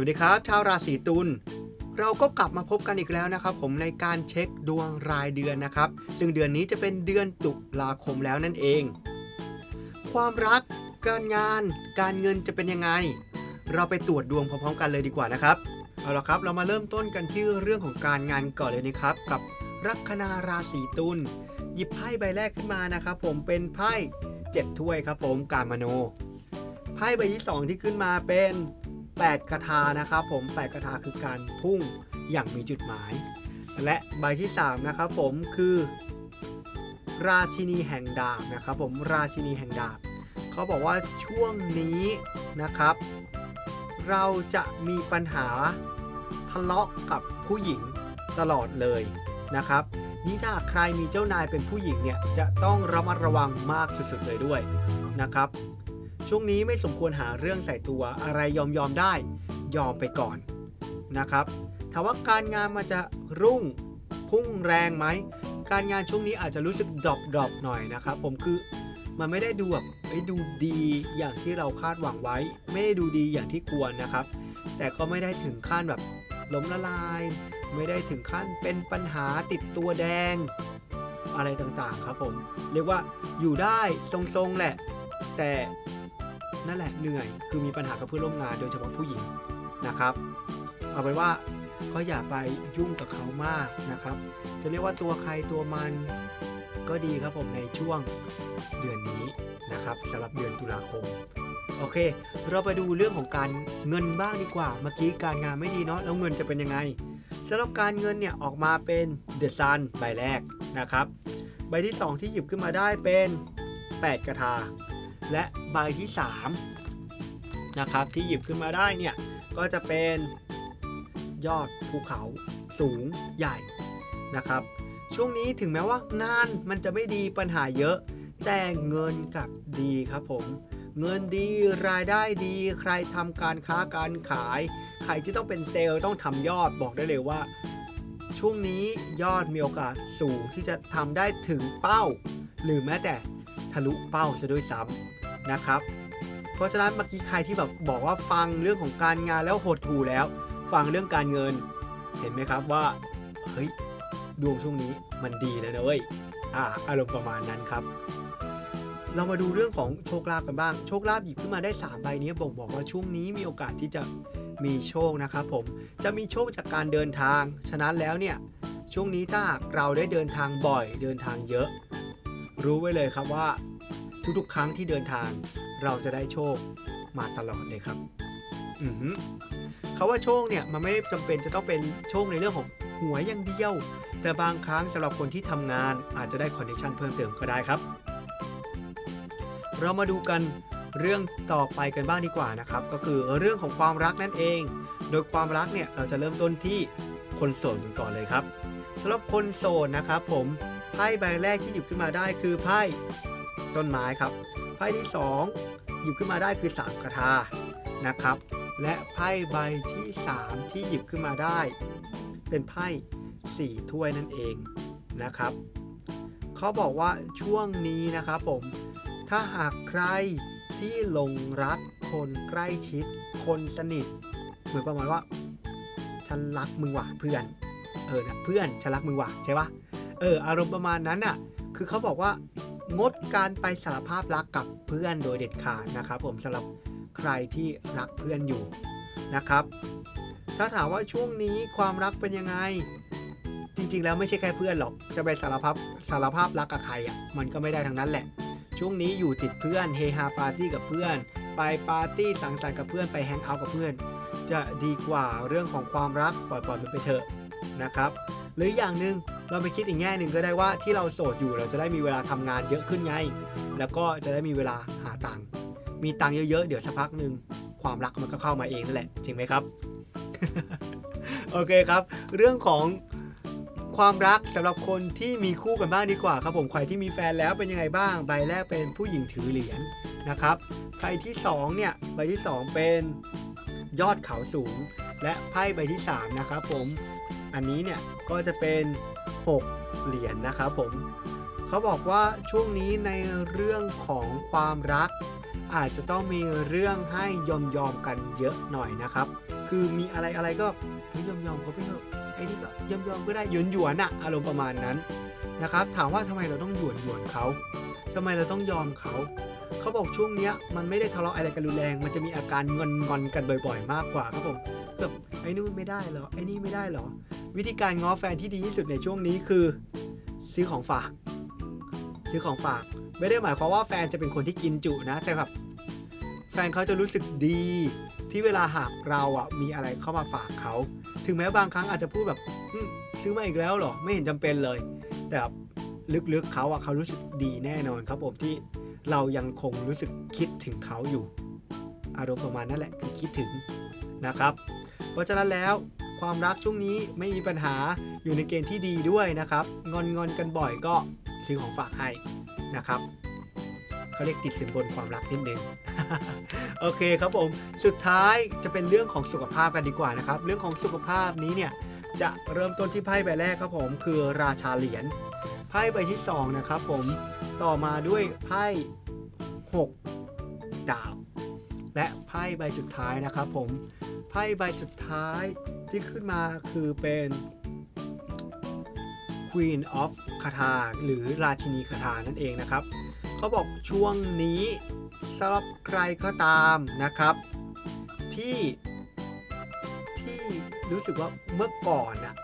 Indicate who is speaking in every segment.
Speaker 1: วัสดีครับ ชาวราศีตุลเราก็กลับมาพบกันอีกแล้วนะครับ ผมในการเช็คดวงรายเดือนนะครับ ซึ่งเดือนนี้จะเป็นเดือนตุลาคมแล้วนั่นเอง ความรัก การงาน การเงินจะเป็นยังไง เราไปตรวจดวงพร้อมๆกันเลยดีกว่านะครับเอาละครับเรามาเริ่มต้นกันที่เรื่องของการงานก่อนเลยนะครับ กับลัคนาราศีตุลหยิบไพ่ใบแรกขึ้นมานะครับ ผมเป็นไพ่เจ็ดถ้วยครับ ผมการมโนไพ่ใบที่สองที่ขึ้นมาเป็น 8คาถานะครับผม8คาถาคือการพุ่งอย่างมีจุดหมาย และใบที่3นะครับผมคือ ราชินีแห่งดาบนะครับผมราชินีแห่งดาบเขาบอกว่าช่วงนี้นะครับ เราจะมีปัญหาทะเลาะกับผู้หญิงตลอดเลยนะครับยิ่งถ้าใครมีเจ้านายเป็นผู้หญิงเนี่ยจะต้องระมัดระวังมากสุดๆเลยด้วยนะครับ ช่วงนี้ไม่สมควรหาเรื่องใส่ตัวอะไรยอมยอมได้ ยอมไปก่อนนะครับถามว่าการงานมันจะรุ่งพุ่งแรงไหมการงานช่วงนี้อาจจะรู้สึกดรอปดรอปหน่อยนะครับผมคือมันไม่ได้ดูแบบเอ้ดูดีอย่างที่เราคาดหวังไว้ ไม่ได้ดูดีอย่างที่ควรนะครับ แต่ก็ไม่ได้ถึงขั้นแบบล้มละลาย ไม่ได้ถึงขั้นเป็นปัญหาติดตัวแดง อะไรต่างๆครับผม เรียกว่าอยู่ได้ทรงๆแหละ แต่ นั่นแหละเหนื่อยคือมีปัญหากับเพื่อนร่วมงานโดยเฉพาะผู้หญิงนะครับ เอาเป็นว่าก็อย่าไปยุ่งกับเขามากนะครับ จะเรียกว่าตัวใครตัวมันก็ดีครับผมในช่วงเดือนนี้นะครับสำหรับเดือนตุลาคมโอเค เราไปดูเรื่องของการเงินบ้างดีกว่า เมื่อกี้การงานไม่ดีเนาะแล้วเงินจะเป็นยังไงสำหรับการเงินเนี่ยออกมาเป็น The Sun ใบแรกนะครับ ใบที่ 2 ที่หยิบขึ้นมาได้เป็น 8 กระทา และใบที่3นะครับที่หยิบขึ้นมาได้เนี่ยก็จะเป็นยอดภูเขาสูงใหญ่นะครับ ช่วงนี้ถึงแม้ว่างานมันจะไม่ดีปัญหาเยอะ แต่เงินกลับดีครับผม เงินดีรายได้ดี ใครทำการค้าการขาย ใครที่ต้องเป็นเซลล์ต้องทำยอดบอกได้เลยว่า ช่วงนี้ยอดมีโอกาสสูงที่จะทำได้ถึงเป้า หรือแม้แต่ทะลุเป้าซะด้วยซ้ำ นะครับ เพราะฉะนั้นเมื่อกี้ใครที่แบบบอกว่าฟังเรื่องของการงานแล้วหดหู่แล้ว ฟังเรื่องการเงิน เห็นไหมครับว่าเฮ้ยดวงช่วงนี้มันดีเลยนะเว้ยอ่าอารมณ์ประมาณนั้นครับ เรามาดูเรื่องของโชคลาภกันบ้าง โชคลาภหยิบขึ้นมาได้ 3 ใบนี้บ่งบอกว่าช่วงนี้มีโอกาสที่จะมีโชคนะครับผมจะมีโชคจากการเดินทาง ฉะนั้นแล้วเนี่ยช่วงนี้ถ้าหากเราได้เดินทางบ่อยเดินทางเยอะ รู้ไว้เลยครับว่า ทุกๆ ครั้งที่เดินทาง เราจะได้โชคมาตลอดเลยครับอือเขาว่าโชคเนี่ยมันไม่ได้จำเป็นจะต้องเป็นโชคในเรื่องของหวยอย่างเดียว แต่บางครั้งสำหรับคนที่ทำงานอาจจะได้คอนเนคชันเพิ่มเติมก็ได้ครับ เรามาดูกันเรื่องต่อไปกันบ้างดีกว่านะครับ ก็คือเรื่องของความรักนั่นเอง โดยความรักเนี่ยเราจะเริ่มต้นที่คนโสดกันก่อนเลยครับสำหรับคนโสดนะครับผมไพ่ใบแรกที่หยิบขึ้นมาได้คือไพ่ ต้นไม้ครับ ไพ่ที่สองหยิบขึ้นมาได้คือสามกระทานะครับ และไพ่ใบที่ 3 ที่หยิบขึ้นมาได้ เป็นไพ่สี่ถ้วยนั่นเองนะครับเขาบอกว่าช่วงนี้นะครับผม ถ้าหากใครที่หลงรักคนใกล้ชิด คนสนิท เหมือนประมาณว่า ฉันรักมึงว่ะเพื่อน เออนะเพื่อนฉันรักมึงว่ะใช่ปะเอออารมณ์ประมาณนั้นน่ะ คือเขาบอกว่า งดการไปสารภาพรักกับเพื่อนโดยเด็ดขาดนะครับ ผมสำหรับใครที่รักเพื่อนอยู่นะครับ ถ้าถามว่าช่วงนี้ความรักเป็นยังไง จริง ๆ แล้วไม่ใช่แค่เพื่อนหรอก จะไปสารภาพสารภาพรักกับใครอะมันก็ไม่ได้ทั้งนั้นแหละ ช่วงนี้อยู่ติดเพื่อนเฮฮาปาร์ตี้กับเพื่อน ไปปาร์ตี้สังสรรค์กับเพื่อนไปแฮงเอาท์กับเพื่อน จะดีกว่าเรื่องของความรักปล่อยๆมันไปเถอะนะครับ หรืออย่างหนึ่ง เราไปคิดอีกแง่หนึ่งก็ได้ว่าที่เราโสดอยู่เราจะได้มีเวลาทำงานเยอะขึ้นไง แล้วก็จะได้มีเวลาหาตังค์มีตังค์เยอะๆ เดี๋ยวสักพักหนึ่งความรักมันก็เข้ามาเองนั่นแหละ จริงไหมครับ โอเคครับ เรื่องของความรักสำหรับคนที่มีคู่กันบ้างดีกว่าครับผมใครที่มีแฟนแล้วเป็นยังไงบ้าง ใบแรกเป็นผู้หญิงถือเหรียญนะครับใบที่สองเนี่ยใบที่สองเป็นยอดเขาสูง และไพ่ใบที่สามนะครับผมอันนี้เนี่ยก็จะเป็น หกเหรียญนะครับผมเขาบอกว่าช่วงนี้ในเรื่องของความรัก อาจจะต้องมีเรื่องให้ยอมยอมกันเยอะหน่อยนะครับ คือมีอะไรอะไรก็ยอมยอมเขาไปเถอะไอ้นี่ก็ยอมยอมก็ได้หยวนหยวนอะอารมณ์ประมาณนั้นนะครับ ถามว่าทำไมเราต้องหยวนหยวนเขาทำไมเราต้องยอมเขาเขาบอกช่วงเนี้ยมันไม่ได้ทะเลาะอะไรกันรุนแรง มันจะมีอาการงอนงอนกันบ่อย ๆ มากกว่าครับผมแบบไอ้นู่นไม่ได้หรอไอ้นี่ไม่ได้หรอ วิธีการง้อแฟนที่ดีที่สุดในช่วงนี้คือ ซื้อของฝาก ซื้อของฝาก ไม่ได้หมายความว่าแฟนจะเป็นคนที่กินจุนะ แต่แบบแฟนเขาจะรู้สึกดีที่เวลาหากเราอะมีอะไรเข้ามาฝากเขา ถึงแม้บางครั้งอาจจะพูดแบบซื้อมาอีกแล้วหรอ ไม่เห็นจำเป็นเลย แต่ลึกๆเขาอะเขารู้สึกดีแน่นอนครับผมที่เรายังคงรู้สึกคิดถึงเขาอยู่ อารมณ์ประมาณนั่นแหละคือคิดถึงนะครับ เพราะฉะนั้นแล้ว ความรักช่วงนี้ไม่มีปัญหาอยู่ในเกณฑ์ที่ดีด้วยนะครับ งอนงอนๆกันบ่อยก็ซื้อของฝากให้นะครับเขาเรียกติดสินบนความรักนิดนึงโอเคครับผม สุดท้ายจะเป็นเรื่องของสุขภาพกันดีกว่านะครับ เรื่องของสุขภาพนี้เนี่ยจะเริ่มต้นที่ไพ่ใบแรกครับผมคือราชาเหรียญไพ่ใบที่สองนะครับผมต่อมาด้วยไพ่หกดาบและไพ่ใบสุดท้ายนะครับผมไพ่ใบสุดท้าย ที่ขึ้นมาคือเป็น Queen of คาถาหรือราชินีคาถานั่นเองนะครับเขาบอกช่วงนี้สำหรับใครก็ตามนะครับ ที่ที่รู้สึกว่าเมื่อก่อนอะ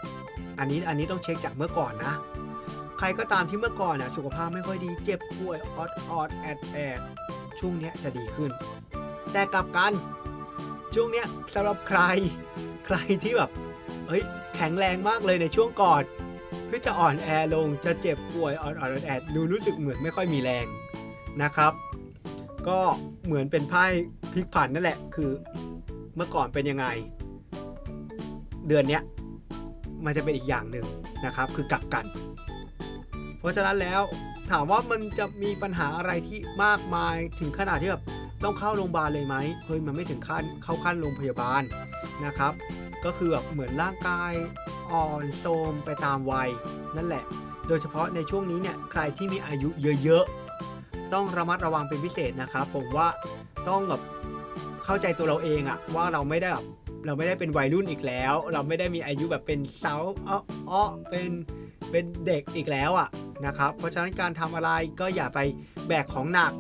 Speaker 1: อันนี้อันนี้ต้องเช็คจากเมื่อก่อนนะ ใครก็ตามที่เมื่อก่อนอะสุขภาพไม่ค่อยดีเจ็บป่วยออดออดแอดแอดช่วงเนี้ยจะดีขึ้น แต่กลับกันช่วงเนี้ยสำหรับใคร ใครที่แบบเฮ้ยแข็งแรงมากเลยในช่วงก่อนเพื่อจะอ่อนแอลงจะเจ็บป่วยอ่อนอ่อนแอดดูรู้สึกเหมือนไม่ค่อยมีแรงนะครับ ก็เหมือนเป็นไพ่พลิกผันนั่นแหละ คือเมื่อก่อนเป็นยังไง เดือนเนี้ยมันจะเป็นอีกอย่างหนึ่งนะครับ คือกลับกัน เพราะฉะนั้นแล้วถามว่ามันจะมีปัญหาอะไรที่มากมายถึงขนาดที่แบบต้องเข้าโรงพยาบาลเลยไหมเฮ้ยมันไม่ถึงขั้นเข้าขั้นโรงพยาบาล นะครับ ก็คือแบบเหมือนร่างกายอ่อนโทรมไปตามวัยนั่นแหละ โดยเฉพาะในช่วงนี้เนี่ยใครที่มีอายุเยอะๆ ต้องระมัดระวังเป็นพิเศษนะครับผมว่าต้องแบบเข้าใจตัวเราเองอะว่าเราไม่ได้แบบเราไม่ได้เป็นวัยรุ่นอีกแล้ว เราไม่ได้มีอายุแบบเป็นสาวอ้ออ้อเป็นเป็นเด็กอีกแล้วอะนะครับ เพราะฉะนั้นการทำอะไรก็อย่าไปแบกของหนัก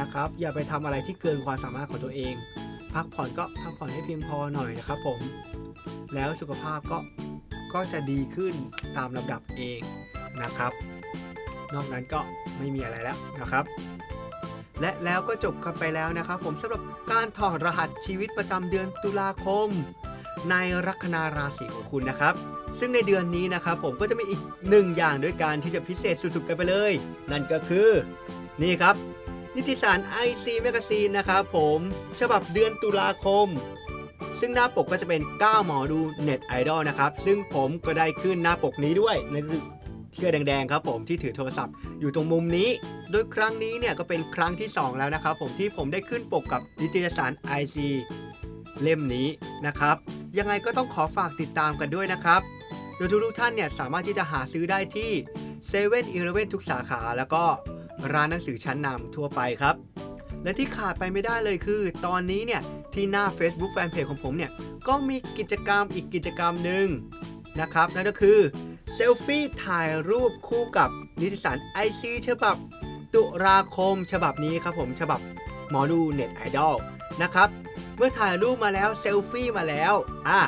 Speaker 1: นะครับ อย่าไปทำอะไรที่เกินความสามารถของตัวเอง พักผ่อนก็พักผ่อนให้เพียงพอหน่อยนะครับผม แล้วสุขภาพก็ก็จะดีขึ้นตามลำดับเองนะครับ นอกนั้นก็ไม่มีอะไรแล้วนะครับ และแล้วก็จบกันไปแล้วนะครับ ผมสำหรับการถอดรหัสชีวิตประจำเดือนตุลาคม ในลัคนาราศีของคุณนะครับ ซึ่งในเดือนนี้นะครับผมก็จะมีอีกหนึ่งอย่างด้วยการที่จะพิเศษสุดๆกันไปเลย นั่นก็คือ นี่ครับ นิติสาร IC Magazine นะครับผมฉบับเดือนตุลาคม ซึ่งหน้าปกก็จะเป็น 9 หมอดูเน็ตไอดอลนะครับ ซึ่งผมก็ได้ขึ้นหน้าปกนี้ด้วยนั่นคือเสื้อแดงๆครับผมที่ถือโทรศัพท์อยู่ตรงมุมนี้ โดยครั้งนี้เนี่ยก็เป็นครั้งที่ 2 แล้วนะครับผมที่ผมได้ขึ้นปกกับนิตยสาร IC เล่มนี้นะครับ ยังไงก็ต้องขอฝากติดตามกันด้วยนะครับ โดยทุกๆท่านเนี่ยสามารถที่จะหาซื้อได้ที่7 e เ e ่ e อทุกสาขาแล้วก็ ร้านหนังสือชั้นนำทั่วไปครับ และที่ขาดไปไม่ได้เลยคือ ตอนนี้เนี่ยที่หน้า Facebook Fanpage ของผมเนี่ยก็มีกิจกรรมอีกกิจกรรมหนึ่งนะครับนั่นก็คือเซลฟี่ถ่ายรูปคู่กับนิตยสาร IC ฉบับตุลาคม ฉบับนี้ครับผมฉบับหมอดูเน็ตไอดอลนะครับเมื่อถ่ายรูปมาแล้วเซลฟี่มาแล้วอะ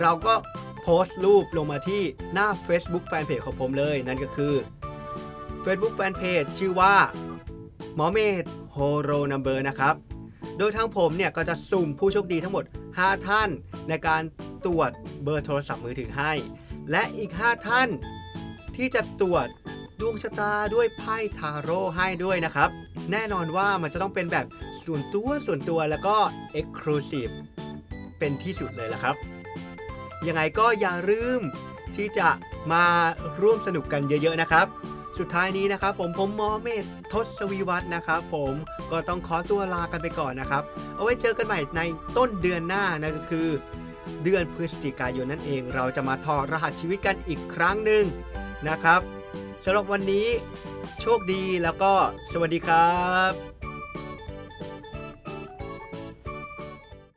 Speaker 1: เราก็โพสต์รูปลงมาที่หน้า Facebook Fanpage ของผมเลย นั่นก็คือ Facebook Fanpage ชื่อว่า หมอเมธโฮโรนัมเบอร์นะครับ โดยทางผมเนี่ยก็จะสุ่มผู้โชคดีทั้งหมด 5 ท่านในการตรวจเบอร์โทรศัพท์มือถือให้ และอีก 5 ท่านที่จะตรวจดวงชะตาด้วยไพ่ทาโร่ให้ด้วยนะครับ แน่นอนว่ามันจะต้องเป็นแบบส่วนตัวส่วนตัวแล้วก็ Exclusive เป็นที่สุดเลยละครับ ยังไงก็อย่าลืมที่จะมาร่วมสนุกกันเยอะๆนะครับ สุดท้ายนี้นะครับผมผมหมอเมธทศวีวัฒน์นะครับผมก็ต้องขอตัวลากันไปก่อนนะครับ เอาไว้เจอกันใหม่ในต้นเดือนหน้านั่นก็คือ เดือนพฤศจิกายนนั่นเอง เราจะมาถอดรหัสชีวิตกันอีกครั้งหนึ่งนะครับสำหรับวันนี้โชคดีแล้วก็สวัสดีครับ